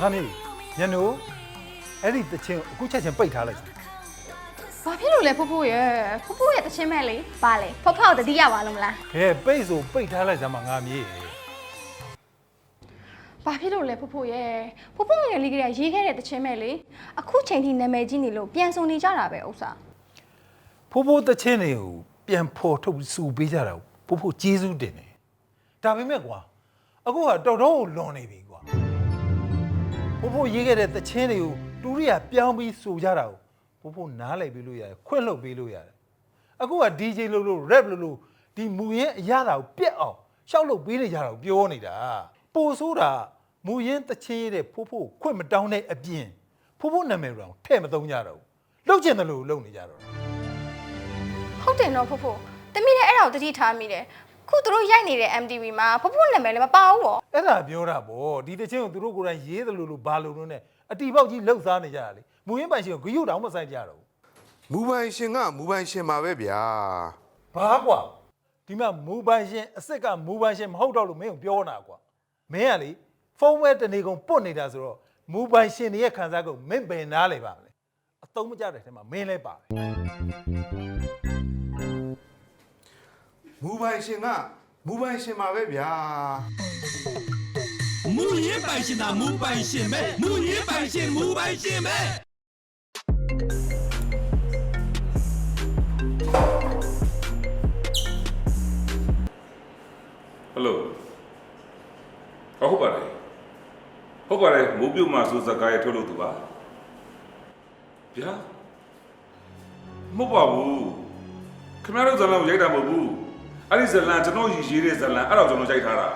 ငါနေညနိုအဲ့ဒီတချင်းကိုအခုချက်ချင်းပိတ်ထားလိုက်စမ်းဘာဖြစ်လို့လဲဖိုးဖိုးရဲ့ဖိုးဖိုးရဲ့တချင်းမဲ့လေပါလေဖောက်ဖောက်တတိယပါလုံးမလားခဲပိတ်ဆိုပိတ်ထားလိုက်စမ်းမငါမြေးဘာဖြစ်လို့လဲဖိုးဖိုးရဲ့ဖိုးဖိုးငယ်လေးကရေးခဲ့တဲ့တချင်းမဲ့လေအခုချိန်ထိနာမည်ကြီးနေလို့ပြန်စုံနေကြတာပဲဥစ္စာဖိုးဖိုးတချင်းတွေကိုပြန်ဖော်ထုတ်စူပေးကြတာကိုဖိုးဖိုးကျေးဇူးတင်တယ်ဒါပေမဲ့ကွာအခုကတော်တော်ကိုလွန်နေပြီကွာ ဖိုးဖိုးရေးခဲ့တဲ့တချင်းတွေကိုတူရိယာပြောင်းပြီးစူကြတာကိုဖိုးဖိုးနားလည်ပေးလို့ရတယ်ခွင့်လွှတ်ပေးလို့ရတယ်အခုက DJ လို့လို့ rap လို့လို့ဒီမူရင်အရသာကိုပြက်အောင်ရှောက်လို့ပေးနေကြတာကိုပြောနေတာပိုဆိုးတာမူရင်တချင်းရေးတဲ့ဖိုးဖိုးခွင့်မတောင်းတဲ့အပြင်ဖိုးဖိုးနာမည်တော့ထဲ့မသုံးကြတော့ဘူးလှုပ်ကျင်တယ်လို့လှုပ်နေကြတော့ဟုတ်တယ်နော်ဖိုးဖိုးတမီးလည်းအဲ့ဒါကိုတတိထားမိတယ် ခုသူတို့ရိုက်နေတဲ့ MTV မှာဖိုးဖိုးနာမည်လည်းမပါဘူးပေါ့အဲ့ဒါပြောတာဗောဒီတချင်းကိုသူတို့ကိုယ်တိုင်ရေးတယ်လို့လို့ဘာလို့လို့ ਨੇ အတီပေါက်ကြီးလှုပ်စားနေကြတာလေမူရင်းပိုင်ရှင်ကိုဂရုတောင်မဆိုင်ကြတော့ဘူးမူပိုင်ရှင်ကမူပိုင်ရှင်ပါပဲဗျာဘာကွာဒီမှာမူပိုင်ရှင်အစ်စ်ကမူပိုင်ရှင်မဟုတ်တော့လို့မင်းကိုပြောတာကွာမင်းကလေဖုန်းဝဲတနေကုန်ပုတ်နေတာဆိုတော့မူပိုင်ရှင်တွေရဲ့ခံစားကုန်မင်းပင်နားလေပါမလဲအသုံးမကျတဲ့ထဲမှာမင်းလဲပါတယ် မူပိုင်ရှင်ကမူပိုင်ရှင်ပါပဲဗျာမူရင်းပိုင်ရှင်သာမူပိုင်ရှင်ပဲမူရင်းပိုင်ရှင်မူပိုင်ရှင်ပဲဟယ်လိုအဟုတ်ပါတယ်ဟုတ်ပါတယ်မိုးပြုတ်မှဆိုစကားရထုတ်လို့သူပါဗျာမဟုတ်ပါဘူးခင်ဗျားတို့ဇလန်ကိုရိုက်တာမဟုတ်ဘူး အဲ့ဒီဇလန်ကျွန်တော်ရည်ရေးတဲ့ဇလန်အဲ့တော့ကျွန်တော်ရိုက်ထားတာ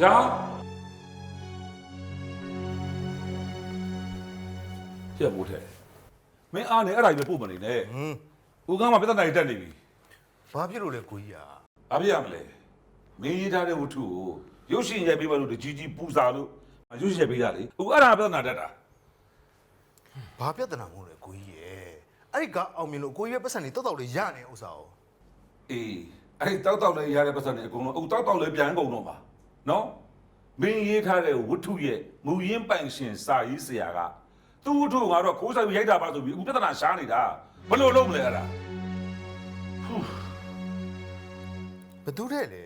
ဗျာကျက်မိုးထဲမင်းအားနေအဲ့ဒါကြီးပဲပို့မနေနဲ့ဟမ်ဦးကမ်းမှာပြဿနာတွေတက်နေပြီဘာဖြစ်လို့လဲကိုကြီးอ่ะ။ဘာဖြစ်ရမလဲ။မင်းရေးထားတဲ့ဝတ္ထုကိုရုပ်ရှင်ရိုက်ပေးပါလို့တကြီးကြီးပူစာလို့ရုပ်ရှင်ရိုက်ပေးတာလေ။အခုအဲ့ဒါပြဿနာတက်တာဘာပြဿနာမို့လဲကိုကြီးရဲ့ အဲ့ဒီကအောင်မြင်လို့ကိုကြီးရဲ့ပတ်စံတွေတောက်တောက်လေးရနေဥစ္စာကို။အေးအဲ့ဒီတောက်တောက်လေးရတဲ့ပတ်စံတွေအကုန်လုံးအခုတောက်တောက်လေးပြန်ကုန်တော့ပါ။နော်။မင်းရေးထားတဲ့ဝတ္ထုရဲ့မူရင်းပိုင်ရှင်စာရေးဆရာကသူ့ဝတ္ထုကိုငါတို့ခိုးဆိုင်ပြီးရိုက်တာပါဆိုပြီးအခုပြဿနာရှားနေတာ။ဘယ်လိုလုပ်မလဲအဲ့ဒါဘသူတဲ့လဲ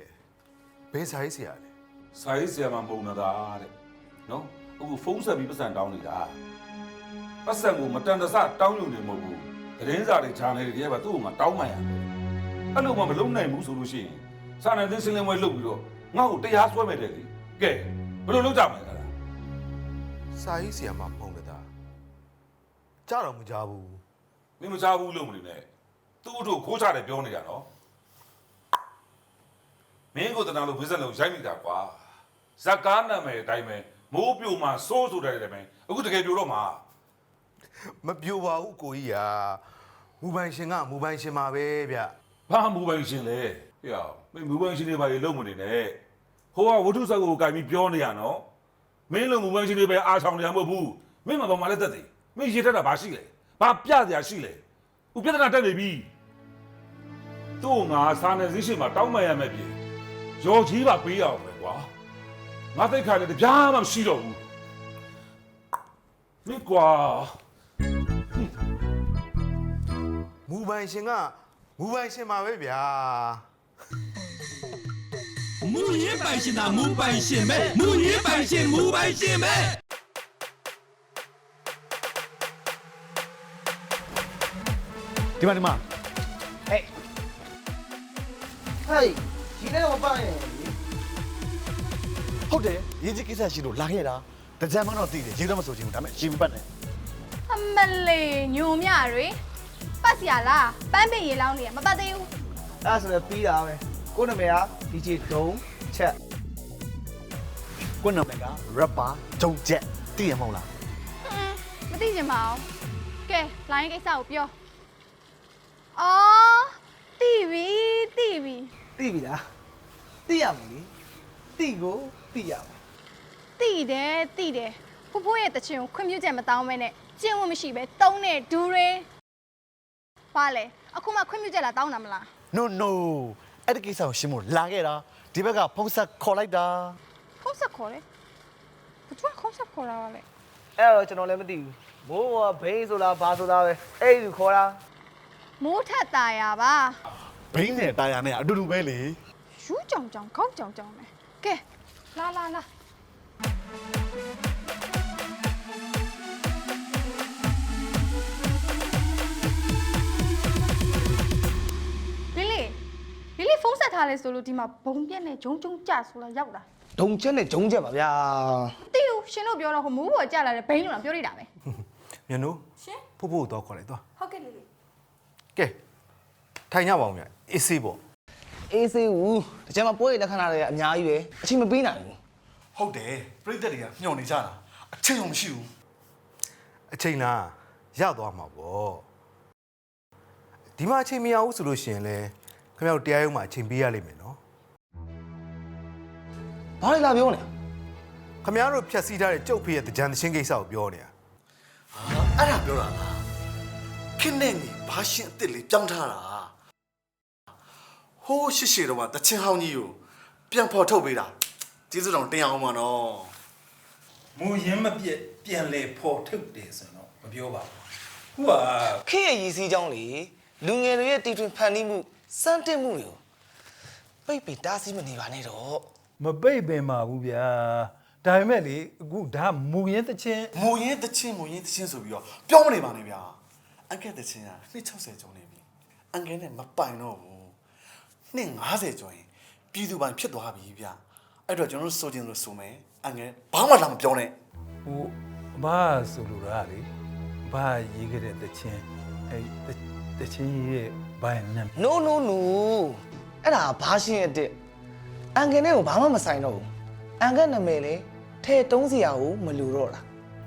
ဘယ်စာရေးဆရာလဲ။စာရေးဆရာမှမုံနေတာတဲ့။နော်။အခုဖုန်းဆက်ပြီးပတ်စံတောင်းနေတာ။ပတ်စံကိုမတန်တဆတောင်းယူနေမဟုတ်ဘူး။ သတင်းစာတွေဂျာနယ်တွေရဲ့ကသူ့ကိုငါတောင်းမှရမယ်။အဲ့လိုမှမလုံနိုင်ဘူးဆိုလို့ရှိရင်စာနယ်ဇင်းစင်းလင်းဝဲလုပ်ပြီးတော့ငါ့ကိုတရားစွဲမယ်တဲ့လေကဲဘယ်လိုလုပ်ကြမလဲအဲ့ဒါစာရေးဆရာမဖုံးတတာကြားတော့မကြားဘူးမင်းမစားဘူးလို့မနေနဲ့သူ့အတို့ခိုးချတယ်ပြောနေတာနော်မင်းကိုတနာလို့ဝိဇ္ဇန်လို့ရိုက်မိတာကွာဇက်ကားနာမည်အတိုင်းပဲမိုးပြိုမှာစိုးဆိုတယ်တယ်ပဲအခုတကယ်ပြိုတော့မှာ မပြိုပါဘူးကိုကြီးอ่ะမူပိုင်ရှင်ကမူပိုင်ရှင်ပါပဲဗျဘာမူပိုင်ရှင်လဲဟေ့အောင်မင်းမူပိုင်ရှင်တွေဘာတွေလုပ်မနေနဲ့ဟိုကဝတ္ထုဆက်ကိုကင်ပြီးပြောနေရနော်မင်းလိုမူပိုင်ရှင်တွေပဲအားဆောင်နေရမဟုတ်ဘူးမင်းမပေါ်မှာလည်းသက်သေးမင်းရေးတတ်တာဘာရှိလဲဘာပြစရာရှိလဲဥပြဿနာတက်နေပြီသူ့ငါစာနယ်ဇင်းရှင်မှာတောင်းမှန်ရမယ်ပြီရော်ကြီးပါပေးရအောင်ပဲကွာငါသိခါလည်းတပြားမှမရှိတော့ဘူးမင်းကွာ မူပိုင်ရှင်ကမူပိုင်ရှင်ပါပဲဗျာမူရင်းပိုင်ရှင်သာမူပိုင်ရှင်ပဲမူရင်းပိုင်ရှင်မူပိုင်ရှင်ပဲဒီမှာဒီမှာဟဲ့ဟေးဒီနေ့မပိုင်ဟုတ်တယ်ရေးကြီးကိစ္စရှိလို့လာခဲ့တာတကြံမတော့သိတယ်ရေးတော့မဆိုချင်ဘူးဒါပေမဲ့ရေးမပတ်နဲ့ အမလေးညုံမြတွေပတ် စီရလားပန်းပင်ရေလောင်းနေရမပတ်သေးဘူးအဲ့ဒါဆိုလည်းပြီးတာပဲကိုယ့်နာမည်က DJ ဒုံချက်ကိုယ့်နာမည်က rapper ဂျုံချက်သိရမဟုတ်လားဟွန်းမသိချင်ပါဘူးကဲလိုင်းကိစ္စကိုပြောအော်တီဗီတီဗီသိပြီလားသိရမယ်လေသိကိုသိရမယ်တီတယ်တီတယ်ဖိုးဖိုးရဲ့တချင်ကိုခွင့်ပြုချက်မတောင်းမဲနဲ့ကျင့်ဝတ်မရှိပဲတုံးတဲ့ဒူတွေ ပါလေအခုမှခွင့်ပြုချက်လာတောင်းတာမလား no no အဲ့ဒီကိစ္စကိုရှင်းဖို့လာခဲ့တာဒီဘက်ကဖုန်းဆက်ခေါ်လိုက်တာ ဖ ခုံးဆက်ခေါ်တယ်ဘသူကခုံးဆက်ခေါ်တာပါလဲ အဲ့တော့ကျွန်တော်လည်းမသိဘူးမိုးကဘိန်းဆိုလားဘာဆိုတာပဲအဲ့ဒီခေါ်တာ မိုးထက်ตายရပါ ဘိန်းနဲ့တာယာနဲ့အတူတူပဲလေ ယူးကြောင်ကြောင်ခေါင်းကြောင်ကြောင်ပဲကဲလာလာလာလီ ထားလဲဆိုလို့ဒီမှာဘုံပြက်နဲ့ဂျုံဂျုံကြဆိုလာရောက်လာဒုံချက်နဲ့ဂျုံချက်ပါဗျာတိယူရှင်တို့ပြောတော့ဟိုမိုးပေါ်ကြလာတဲ့ဘိန်းလို့လားပြောနေတာပဲမြင်တို့ရှင်ဖို့ဖို့တော့ခေါ်လိုက်သွားဟုတ်ကဲ့လီလီကဲထိုင်ကြပါဦးမြအေးစေးပေါ့အေးစေးဦးတကြမ်းမပွဲရလက်ခံရတဲ့အများကြီးပဲအချိန်မပေးနိုင်ဘူးဟုတ်တယ်ပြိသက်တွေကမျှော်နေကြတာအချိန်အောင်မရှိဘူးအချိန်လားရသွားမှာပေါ့ဒီမှာအချိန်မရဘူးဆိုလို့ရှိရင်လေ ခင်ဗျားတို့တရားရုံးမှာအချိန်ပေးရလိမ့်မယ်နော်ဘာလဲလာပြောနေခင်ဗျားတို့ဖြတ်စည်းထားတဲ့ကြုတ်ဖေးရဲ့တကြံသချင်းကိစ္စကိုပြောနေတာဟာအဲ့ဒါပြောတာလားခင်းနေနေဘာရှင်အစ်စ်လေးပြောင်းထားတာဟိုးရှိရှိတော့မှတချင်းဟောင်းကြီးကိုပြန်ဖော်ထုတ်ပေးတာကျေးဇူးတော်တင်အောင်ပါနော်မူရင်းမပြက်ပြန်လဲဖော်ထုတ်တယ်ဆိုတော့မပြောပါဘူးခုကခေရဲ့ရည်စည်းကြောင်းလေလူငယ်တွေရဲ့တီထွင်ဖန်တီးမှု စမ်းတက်မှုတွေကိုပိတ်ပင်တားဆီးမနေပါနဲ့တော့မပိတ်ပင်ပါဘူးဗျာဒါပေမဲ့လေအခုဒါမူရင်းတချင်းမူရင်းတချင်းမူရင်းတချင်းဆိုပြီးတော့ပြောမနေပါနဲ့ဗျာအန်ကဲတချင်းက260ကျော်နေပြီအန်ကဲနဲ့မပိုင်တော့ဘူး250ကျော်ရင်ပြည်သူပိုင်ဖြစ်သွားပြီဗျာအဲ့တော့ကျွန်တော်တို့စိုးကျင်လို့ဆိုမယ်အန်ကဲဘာမှလာမပြောနဲ့ဟိုဘာဆိုလိုတာလေဘာရေးခဲ့တဲ့တချင်းအဲတချင်းရဲ့ ဘာနာမည် no no no အဲ့ဒါဘာရှင်းအစ်စ်အန်ကန်နဲ့ကိုဘာမှမဆိုင်တော့ဘူးအန်ကန်နာမည်လေထဲတုံးစရာကိုမလိုတော့တာ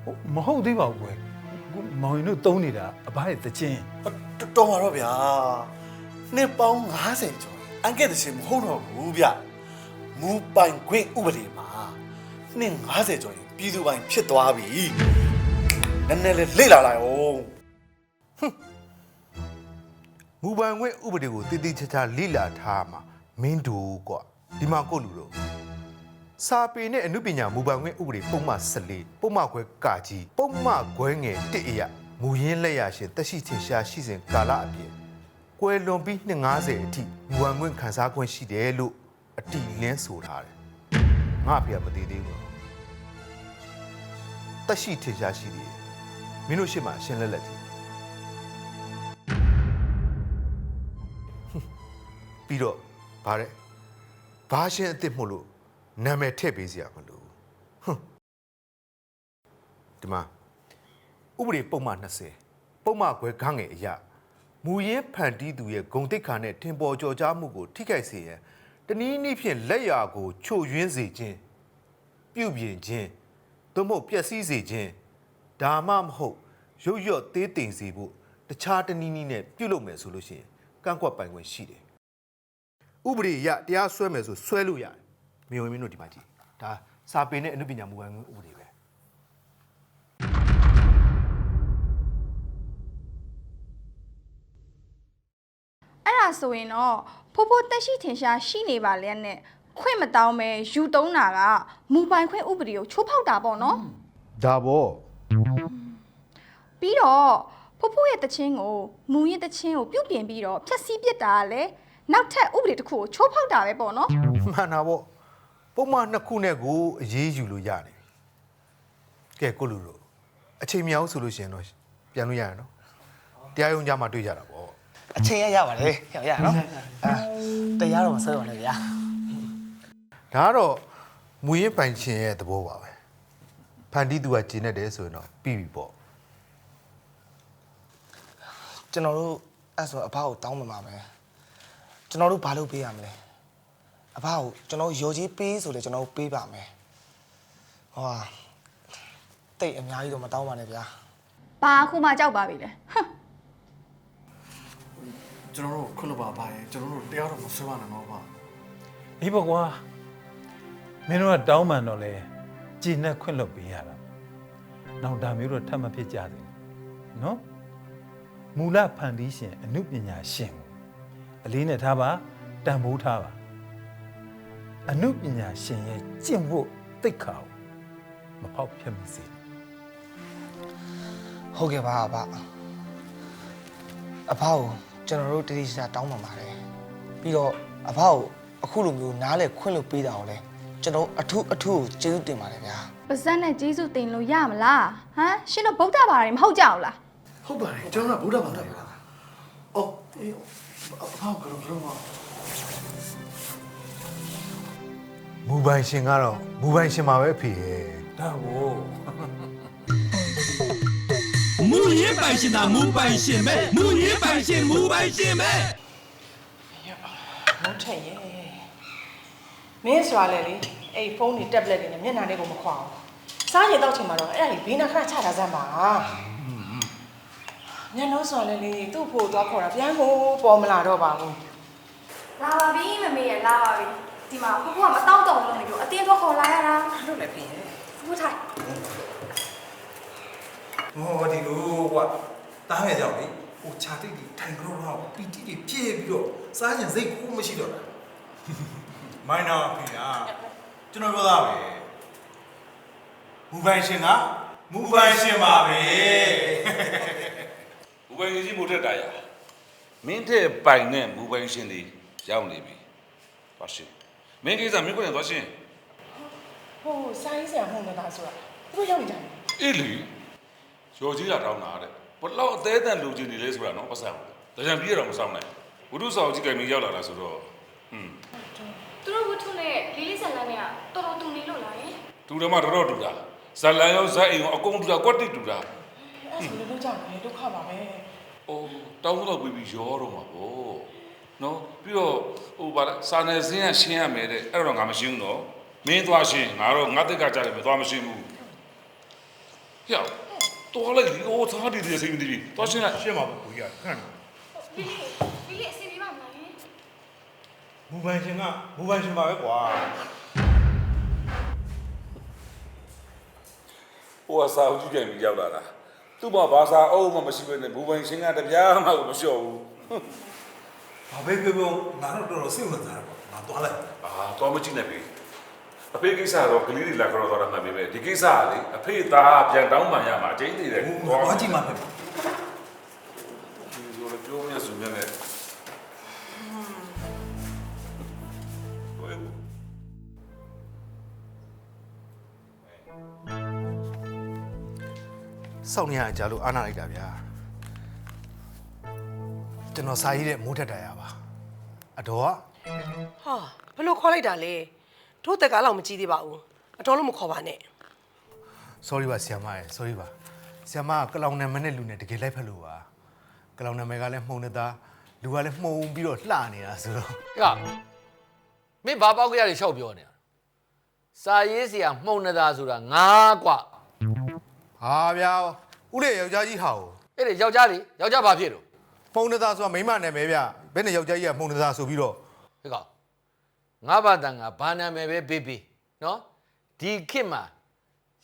ဟိုမဟုတ်သေးပါဘူးကွယ်အခုမောင်ရင်တို့တုံးနေတာအဘရဲ့တချင်းတော်တော်ပါတော့ဗျာနှစ်ပေါင်း90ကျော်အန်ကဲတချင်းမဟုတ်တော့ဘူးဗျမူပိုင်ခွင့်ဥပဒေမှာနှစ်90ကျော်ရင်ပြည်သူပိုင်ဖြစ်သွားပြီနည်းနည်းလေးလေ့လာလိုက်အောင် မူပိုင်ခွင့်ဥပဒေကိုတည်တည်ချာချာလိလာထားမှာမင်းတို့ကွာဒီမှာကိုယ့်လူတို့စာပေနဲ့အနုပညာမူပိုင်ခွင့်ဥပဒေပုံမှန်14ပုံမှန်ခွဲကာကြီးပုံမှန်ခွဲငယ်1အရာမူရင်းလက်ရရှင်တက်ရှိထင်ရှားရှိစဉ်ကာလအပြင်ကွယ်လွန်ပြီး250အထိမူပိုင်ခွင့်ခန်းစားခွင့်ရှိတယ်လို့အတီလင်းဆိုထားတယ်ငါဖေကမသေးသေးဘူးတက်ရှိထင်ရှားရှိသေးတယ်မင်းတို့ရှေ့မှာရှင်းလက်လက်ကြီး ပြီးတော့ဗါတဲ့ဘာရှင်းအစ်စ်မို့လို့နာမည်ထည့်ပေးစရာမလိုဘူးဟွန်းဒီမှာဥပဒေပုံမှန်20ပုံမှန်ခွဲခန့်ငယ်အရာမူရင်းဖန်တီးသူရဲ့ဂုံတိတ်ခါနဲ့ထင်ပေါ်ကျော်ကြားမှုကိုထိခိုက်စေရန်တနည်းနည်းဖြင့်လက်ရာကိုချို့ယွင်းစေခြင်းပြုပြင်ခြင်းသို့မဟုတ်ပျက်စီးစေခြင်းဒါမှမဟုတ်ရုပ်ရော့သေးတိမ်စေဖို့တခြားတနည်းနည်းနဲ့ပြုလုပ်မယ်ဆိုလို့ရှိရင်ကန့်ကွက်ပိုင်ခွင့်ရှိတယ် ဥပဒေအရတရားစွဲမယ်ဆိုစွဲလို့ရတယ်မြေဝင်မင်းတို့ဒီမှာကြည့်ဒါစာပေနဲ့အနုပညာမူပိုင်ခွင့်ဥပဒေပဲအဲ့ဒါဆိုရင်တော့ဖိုးဖိုးတက်ရှိထင်ရှားရှိနေပါလျက်နဲ့ခွင့်မတောင်းပဲယူတုံးတာကမူပိုင်ခွင့်ဥပဒေကိုချိုးဖောက်တာပေါ့နော်ဒါပေါ့ပြီးတော့ဖိုးဖိုးရဲ့တချင်းကိုမူရင်းတချင်းကိုပြုတ်ပြင်ပြီးတော့ဖြက်စီးပစ်တာကလည်း နောက်ထပ်ဥပဒေတစ်ခုကိုချိုးဖောက်တာပဲပေါ့နော်မှန်တာပေါ့ပုံမှန်နှစ်ခုနဲ့ကိုအရေးယူလို့ရတယ်ကဲကိုလူတို့အချိန်မြောက်ဆိုလို့ရှိရင်တော့ပြန်လို့ရရနော်တရားရုံးကြမှာတွေ့ကြတာပေါ့အချိန်ရရပါတယ်ရရနော်အာတရားတော့မဆွဲပါနဲ့ဗျာဒါကတော့မူရင်းပိုင်ရှင်ရဲ့သဘောပါပဲဖန်တီးသူကကျင်းနေတယ်ဆိုရင်တော့ပြီးပြီပေါ့ကျွန်တော်တို့အဲ့ဆိုအဖကိုတောင်းပန်ပါမယ် ကျွန်တော်တို့ဘာလုပ်ပေးရမလဲအဖကိုကျွန်တော်ရော်ကြီးပေးဆိုလေကျွန်တော်တို့ပေးပါမယ်ဟောတိတ်အများကြီးတော့မတောင်းပါနဲ့ဗျာဘာအခုမှကြောက်ပါပြီလေဟမ်ကျွန်တော်တို့ခွင့်လို့ပါပါရဲ့ကျွန်တော်တို့တရားတော်မဆွဲပါနဲ့တော့ပါအေးပေါ့ကွာမင်းတို့ကတောင်းပန်တော့လဲကြည်နဲ့ခွင့်လွတ်ပေးရတာနောက်ဒါမျိုးတော့ထပ်မဖြစ်ကြသေးဘူးနော်မူလဖန်တီးရှင်အနုပညာရှင်ကို အလေးနဲ့ထားပါတန်ဖိုးထားပါအနုပညာရှင်ရဲ့ကျင့်ဖို့တိတ်ခါကိုမဖောက်ဖျက်မိစေနဲ့ဟုတ်ကဲ့ပါအဘအဖေကိုကျွန်တော်တို့တတိယတောင်းပန်ပါတယ်ပြီးတော့အဖေကိုအခုလိုမျိုးနားလဲခွင့်လို့ပေးတာကိုလဲကျွန်တော်အထူးအထူးကိုကျေးဇူးတင်ပါတယ်ဗျာပါဇက်နဲ့ဂျေစုတင်လို့ရမလားဟမ်ရှင်တို့ဗုဒ္ဓဘာသာတွေမဟုတ်ကြဘူးလားဟုတ်ပါတယ်ကျွန်တော်ကဗုဒ္ဓဘာသာပါအော်အေး အဖောက်ကတော့ကျွန်တော်မူပိုင်ရှင်ကတော့မူပိုင်ရှင်မှာပဲအဖေရဲ့ဒါကိုမူရင်းပိုင်ရှင်တာမူပိုင်ရှင်ပဲမူရင်းပိုင်ရှင်မူပိုင်ရှင်ပဲမုန်းထက်ရဲ့မင်းစွာလဲလေအဲ့ဖုန်းတွေတက်ဘလက်တွေနဲ့မျက်နှာလေးကိုမခွာအောင်စားရင်တော့ချိန်မှာတော့အဲ့ဒါကြီးဘေးနာခဏချတာစမ်းပါ ညလုံးစွာလဲလေသူ့ဖို့သွားခေါ်တာပြန်ကိုပေါ်မလာတော့ပါဘူးလာပါပြီမမေရလာပါပြီဒီမှာဖဖကမတောက်တော့လို့နေလို့အတင်းတော့ခေါ်လာရတာအဲ့လိုလည်းပြင်ရဲ့ဖဖထိုင်ဟောဒီလိုကွာတားငယ်ကြောင့်လေဟိုခြာတိတ်ဒီထိုင်ကြတော့ပီတီတွေပြည့်ပြီးတော့စားရင်စိတ်ကူးမရှိတော့တာမိုင်းတော့ဖေဟာကျွန်တော်ပြောသားပဲမူပိုင်ရှင်ကမူပိုင်ရှင်ပါပဲ မူပိုင်ရှင်ကြီးမို့ထက်တာရမင်းတဲ့ပိုင်နဲ့မူပိုင်ရှင်တွေရောက်နေပြီသွားရှင်မင်းကိစ္စမင်းကိုယ်နဲ့သွားရှင်ဟိုစားရေးဆရာမှုန်းနေတာဆိုတာသူတို့ရောက်နေကြတယ်အေးလီရော်ကြီးလာတောင်းတာတဲ့ဘလောက်အသေးအတန်လူချင်းနေလဲဆိုတာနော်ပတ်စံတကြံပြေးတော့မဆောင်နိုင်ဝိတုဆောင်ကြီးကင်မီရောက်လာတာဆိုတော့ဟွန်းသူတို့ဝတ္ထုနဲ့လေးလေးဆက်လန်းနဲ့ကတော်တော်တူနေလို့လားယင်တူတယ်မတော်တော်တူတာဇလန်ရောဇက်အိမ်ရောအကုန်တူတာကွက်တိတူတာ အဲ့ဆိုလည်းလုပ်ကြမယ်ဒုက္ခပါပဲအိုးတောင်းတော့ပြီးပြီးရောတော့မှာပေါ့နော်ပြီးတော့ဟိုဗါလဲစာနယ်ဇင်းကရှင်းရမယ်တဲ့အဲ့တော့ငါမရှင်းဘူးနော်မင်းသွားရှင်းငါတော့ငါတက်ကကြတယ်ပဲသွားမရှင်းဘူးဟျောတော်လိုက်ဒီဟိုသားဒီဒီစိတ်မတည်ဘူးသွားရှင်းလိုက်ရှင်းပါဘူးကိုကြီးကခန့်နေလေးလေးလေးအစီအပြေပါမလားယင်မူပိုင်ရှင်ကမူပိုင်ရှင်ပါပဲကွာဟိုကစာအုပ်ကြီးပြန်ပြီးရောက်လာတာ သူ့မှာဘာသာအုပ်မှမရှိဘဲနဲ့ဘူပိုင်ရှင်းကတပြားမှကိုမလျှော့ဘူးဘာပဲပြောပြောငါတော့တော်တော်စိတ်ဝင်စားတာပေါ့ငါသွားလိုက်အာတော့မကြည့်နဲ့ပြီအဖေကိစ္စတော့ကလေးတွေလာကြတော့တော့မှပဲဒီကိစ္စကလေအဖေသားပြန်တောင်းပန်ရမှာအကျဉ်းတည်တယ်ဟိုသွားကြည့်မှဖြစ်ပါ စောင့်နေရကြလို့အာနာလိုက်တာဗျာကျွန်တော်စာရေးတဲ့မိုးထက်တာရပါအတော်က ဟာဘယ်လိုခေါ်လိုက်တာလဲတို့တက်ကလောက်မကြည့်သေးပါဘူးအတော်လို့မခေါ်ပါနဲ့ sorry ပါဆီယမရယ် sorry ပါဆီယမကကလောင်နာမည်နဲ့လူနဲ့တကယ်လိုက်ဖက်လို့ပါကလောင်နာမည်ကလည်းမှုံနေတာလူကလည်းမှုံပြီးတော့လှနေတာဆိုတော့ ကမင်းဘာပေါက်ကြရတွေလျှောက်ပြောနေတာစာရေးစရာမှုံနေတာဆိုတာငါกว่า ဟာဗျာဥလေယောက်ျားကြီးဟာကိုအဲ့ဒီယောက်ျားလေးယောက်ျားဘာဖြစ်လို့မှုံနေတာဆိုတာမိန်းမနာမည်ဗျဘယ်နဲ့ယောက်ျားကြီးကမှုံနေတာဆိုပြီးတော့ဟဲ့ကောင်ငါဘာတန်ငါဘာနာမည်ပဲပေးပေးနော်ဒီခေတ်မှာ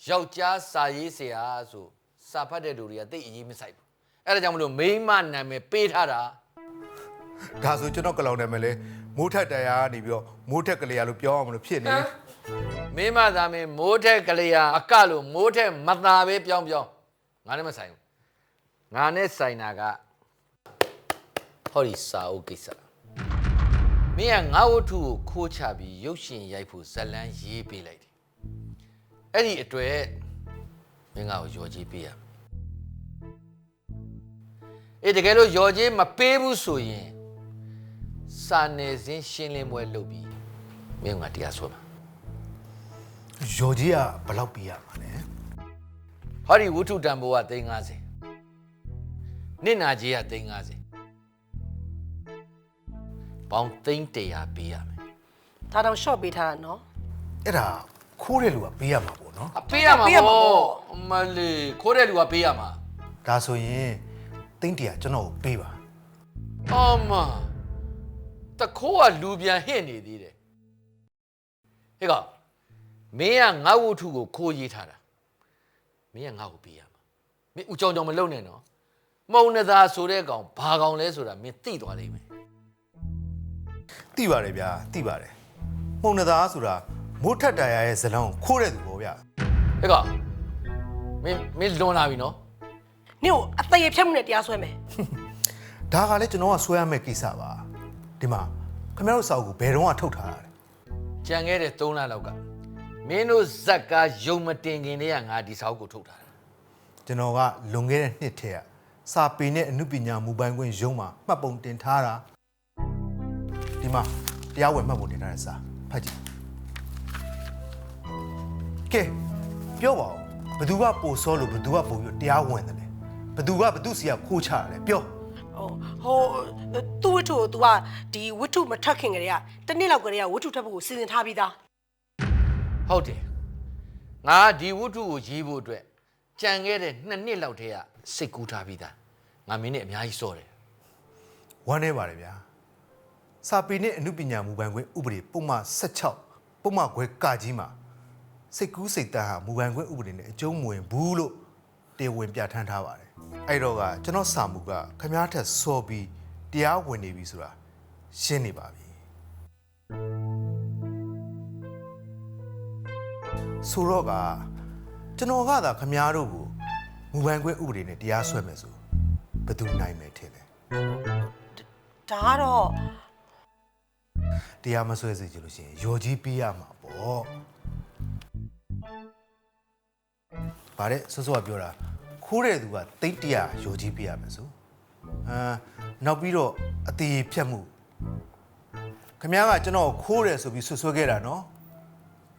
ယောက်ျားစာရေးစရာဆိုစာဖတ်တဲ့လူတွေကတိတ်အရေးမဆိုင်ဘူးအဲ့ဒါကြောင့်မလို့မိန်းမနာမည်ပေးထားတာဒါဆိုကျွန်တော်ကလောင်နာမည်လဲမိုးထက်တရားကနေပြီးတော့မိုးထက်ကလေးရလို့ပြောအောင်မလို့ဖြစ်နေ မင်းမသာမင်းမိုးထက်ကလေးယာအကလို့မိုးထက်မသာပဲပြောင်းပြောင်းငါနဲ့မဆိုင်ဘူးငါနဲ့ဆိုင်တာကဟောဒီစာအုပ်ကိစ္စမင်းကငါဝတ္ထုကိုခိုးချပြီးရုပ်ရှင်ရိုက်ဖို့ဇတ်လန်းရေးပေးလိုက်တယ်အဲ့ဒီအတွေ့မင်းငါ့ကိုရော်ကြီးပေးရမယ်အေးတကယ်လို့ရော်ကြီးမပေးဘူးဆိုရင်စာနယ်ဇင်းရှင်းလင်းပွဲလုပ်ပြီးမင်းကငါတရားဆွဲမှာ ယော်ကြီးကဘယ်လောက်ပေးရမှာလဲဟောဒီဝတ္ထုတန်ဖိုးက350နင့်နာကြီးက350ပေါင်း300ပေးရမယ်ဒါတော့ short ပေးထားတာနော် အဲ့ဒါခိုးတဲ့လူကပေးရမှာပေါ့နော်အပေးရမှာပေးရမှာပေါ့ ပေါ့အမလေးခိုးတဲ့လူကပေးရမှာဒါဆိုရင်တိမ့်တရာကျွန်တော်ကိုပေးပါအမတခိုးကလူပြန်ဟင့်နေသေးတယ်ဟဲ့ကောင် မင်းကငါဝတ္ထုကိုခိုးရေးထားတာမင်းကငါ့ကိုပေးရမှာမင်းဦးကြောင်ကြောင်မလုပ်နဲ့နော်မုံနသာဆိုတဲ့ကောင်ဘာကောင်လဲဆိုတာမင်းသိသွားလိမ့်မယ်တိပါတယ်ဗျာတိပါတယ်မှုံနသားဆိုတာမိုးထက်တာယာရဲ့ဇလံကိုခိုးတဲ့သူပေါ့ဗျာဟဲ့ကောင်မင်းမင်းလွန်လာပြီနော်နင့်ကိုအသေးရဖြတ်မှုနဲ့တရားစွဲမယ်ဒါကလည်းကျွန်တော်ကဆွဲရမယ့်ကိစ္စပါဒီမှာခင်ဗျားတို့စာအုပ်ကိုဘယ်တော့မှထုတ်ထားတာလဲကြံခဲ့တဲ့3လလောက်က မင်းတို့ဇက်ကားယုံမတင်ခင်တည်းကငါဒီစာအုပ်ကိုထုတ်တာကျွန်တော်ကလွန်ခဲ့တဲ့နှစ်ထဲကစာပေနဲ့အမှုပညာမူပိုင်ခွင့်ရုံးမှာမှတ်ပုံတင်ထားတာဒီမှာတရားဝင်မှတ်ပုံတင်ထားတဲ့စာဖတ်ကြည့်ကဲပြောပါဦးဘသူကပို့စောလို့ဘသူကပို့ပြီးတော့တရားဝင်တယ်လဲဘသူကဘသူစီကခိုးချတယ်လဲပြောဟိုဟိုသူ့ဝတ္ထုကို तू ကဒီဝတ္ထုမထွက်ခင်ကလေးကတစ်နှစ်လောက်ကလေးကဝတ္ထုထွက်ဖို့ကိုစီစဉ်ထားပြီးသား ဟုတ်တယ်ငါဒီဝတ္ထုကိုရေးဖို့အတွက်ကြံခဲ့တဲ့နှစ်နှစ်လောက်တည်းကစိတ်ကူးထားပြီးသားငါမင်းနဲ့အများကြီးစောတယ်ဝမ်းနေပါတယ်ဗျာစာပေနဲ့အမှုပညာမူပိုင်ခွင့်ဥပဒေပုံမှန်16ပုံမှန်ခွဲကကြီးမှာစိတ်ကူးစိတ်တမ်းဟာမူပိုင်ခွင့်ဥပဒေနဲ့အကျုံးမဝင်ဘူးလို့တရားဝင်ပြဋ္ဌာန်းထားပါတယ်အဲ့တော့ကကျွန်တော်စာမှုကခမားထက်စောပြီးတရားဝင်နေပြီဆိုတာရှင်းနေပါပြီ ဆိုတော့ကကျွန်တော်ကသာခမားတို့ကိုမူပိုင်ခွင့်ဥပဒေနဲ့တရားစွဲမယ်ဆိုဘယ်သူနိုင်မယ်ထင်လဲဒါကတော့တရားမဆွဲစေချင်လို့ရှိရင်ရော်ကြီးပေးရမှာပေါ့ဗါတဲ့ဆွဆွကပြောတာခိုးတဲ့သူကတိတ်တရာရော်ကြီးပေးရမယ်ဆိုအာနောက်ပြီးတော့အသေးဖြတ်မှုခမ ्या ကကျွန်တော်ကိုခိုးတယ်ဆိုပြီးဆွဆွခဲ့တာနော်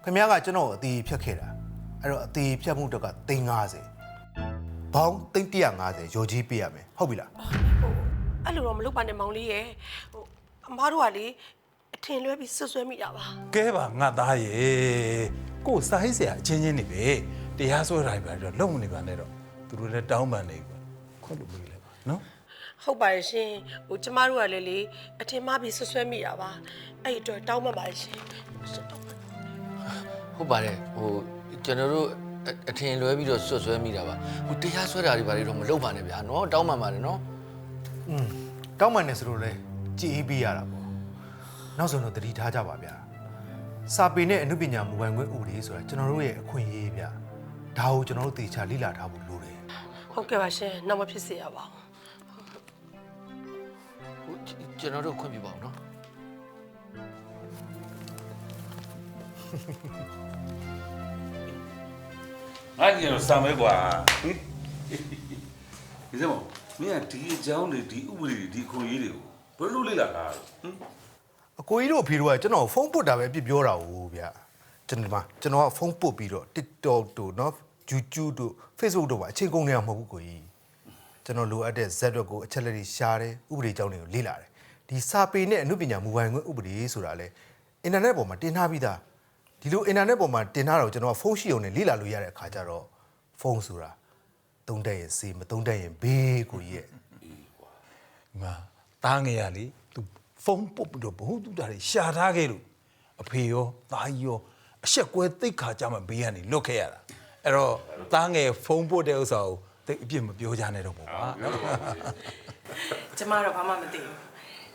ခမ ्या ကကျွန်တော်ကိုအသေးဖြတ်ခဲ့တာအဲ့တော့အသေးဖြတ်မှုတော့က350ဘောင်း350ရော်ကြီးပေးရမယ်ဟုတ်ပြီလားအဲ့လိုတော့မလုပ်ပါနဲ့မောင်လေးရဲ့ဟိုအမားတို့ကလေအထင်လွဲပြီးဆွဆွဲမိတာပါကဲပါငါသားရေကိုယ်စာဟိဆရာအချင်းချင်းနေပဲတရားစွဲတာပဲတော့လုံမနေပါနဲ့တော့သူတို့လည်းတောင်းပန်နေကွာခွတ်လို့မေးလိုက်ပါနော်ဟုတ်ပါရဲ့ရှင်ဟိုကျမတို့ကလည်းလေအထင်မှားပြီးဆွဆွဲမိတာပါအဲ့ဒီအတွက်တောင်းပန်ပါရဲ့ရှင် ဟုတ်ပါတယ်ဟိုကျွန်တော်တို့အအထင်လွဲပြီးတော့ဆွတ်ဆွဲမိတာပါဟိုတရားဆွဲတာတွေဘာတွေတော့မလုပ်ပါနဲ့ဗျာနော်တောင်းပန်ပါတယ်နော်อืมတောင်းပန်နေဆိုလို့လဲကြည်အေးပေးရတာပေါ့နောက်ဆုံးတော့တတိထားကြပါဗျာစာပေနဲ့အမှုပညာမူပိုင်ခွင့်ဥပဒေဆိုတာကျွန်တော်တို့ရဲ့အခွင့်အရေးဗျာဒါကိုကျွန်တော်တို့သေချာလေ့လာထားဖို့လိုတယ်ဟုတ်ကဲ့ပါရှင်နောက်မဖြစ်စေရပါဘူးဟိုကျွန်တော်တို့ခွင့်ပြုပါဦးနော် ငါကြီးတော့စံမဲကွာဒီစမောမင်းကဒီအကြောင်းတွေဒီဥပဒေတွေဒီအခွင့်အရေးတွေကိုဘယ်လိုလေ့လာတာလဲဟင် အကိုကြီးတို့အဖေတို့ကကျွန်တော်ဖုန်းပုတ်တာပဲအပြစ်ပြောတာဟိုဗျာကျွန်တော်ဒီမှာကျွန်တော်ကဖုန်းပုတ်ပြီးတော့ TikTok တို့เนาะ YouTube တို့ Facebook တို့ပါအချိန်ကုန်နေအောင်မဟုတ်ဘူးကိုကြီးကျွန်တော်လိုအပ်တဲ့ဇက်ရွက်ကိုအချက်လက်တွေရှားတယ်ဥပဒေကြောင်းတွေကိုလေ့လာတယ်ဒီစာပေနဲ့အမှုပညာမူပိုင်ခွင့်ဥပဒေဆိုတာလဲအင်တာနက်ပေါ်မှာတင်ထားပြီးသား ဒီလိုအင်တာနက်ပေါ်မှာတင်ထားတော့ကျွန်တော်ကဖုန်းရှိအောင်နဲ့လေ့လာလို့ရတဲ့အခါကျတော့ဖုန်းဆိုတာသုံးတက်ရင်စီမသုံးတက်ရင်ဘေးကိုကြီးရဲ့ဒီမှာတားငယ်ရလေသူဖုန်းပုတ်ပြီးတော့ဘ ഹു တုတာတွေရှာထားခဲ့လို့အဖေရောသားကြီးရောအဆက်ကွဲတိတ်ခါကြမှာဘေးကနေလွတ်ခဲ့ရတာအဲ့တော့တားငယ်ဖုန်းပုတ်တဲ့ဥစ္စာကိုတိတ်အပြစ်မပြောကြနဲ့တော့ပေါ့ကွာနော်ကျမတော့ဘာမှမသိဘူး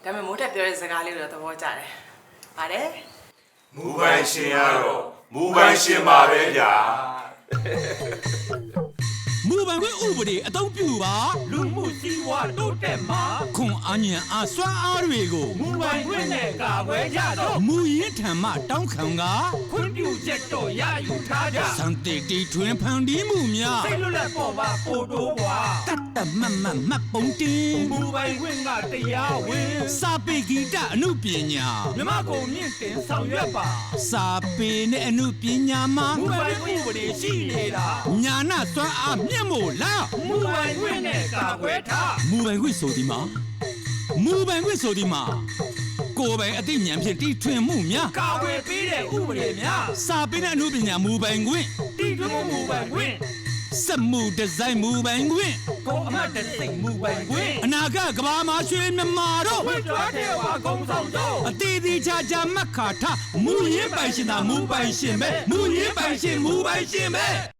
ဒါပေမဲ့မိုးတက်ပြောတဲ့စကားလေးတော့သဘောကျတယ်ပါတယ် မူပိုင်ရှင်ရတော့မူပိုင်ရှင်ပါပဲဗျာမူပိုင် ခွင့်ဥပဒေအသုံးပြုပါလူမှုစီးပွားတိုးတက်မှာခွန်အားညံအားစွမ်းအားတွေကိုမူပိုင်ခွင့်နဲ့ကာကွယ်ကြတော့မူရင်းထံမှတောင်းခံကခွင့်ပြုချက်တော့ရယူထားကြစံတိတီထွင်ဖန်တီးမှုများစိတ်လွတ်လပ်ပေါ်ပါပို့တိုးပွားတတ်တတ်မတ်မတ်မတ်ပုံတင်မူပိုင်ခွင့်ကတရားဝင်စာပေဂီတအမှုပညာမြမကုံမြင့်တင်ဆောင်ရွက်ပါစာပေနဲ့အမှုပညာမှာမူပိုင်ခွင့်ဥပဒေရှိနေတာညာနာစွမ်းအားမြင့်မို့လားမူပိုင်ခွင့်နဲ့ကာကွယ်ထားမူပိုင်ခွင့်ဆိုဒီမှာမူပိုင်ခွင့်ဆိုဒီမှာကိုယ်ပိုင်အသိဉာဏ်ဖြင့်တီထွင်မှုများကာကွယ်ပေးတဲ့ဥပဒေများစာပေနဲ့အမှုပညာမူပိုင်ခွင့်တီထွင်မှုမူပိုင်ခွင့်စက်မှုဒီဇိုင်းမူပိုင်ခွင့်ကိုအမတ်တစိတ်မူပိုင်ခွင့်အနာဂတ်ကဘာမှာရွှေမြမာတို့ဝိတွားတဲ့ဝါကုံဆောင်တို့အတီးတီချာချာမက်ခါထမူရင်းပိုင်ရှင်သာမူပိုင်ရှင်ပဲမူရင်းပိုင်ရှင်မူပိုင်ရှင်ပဲ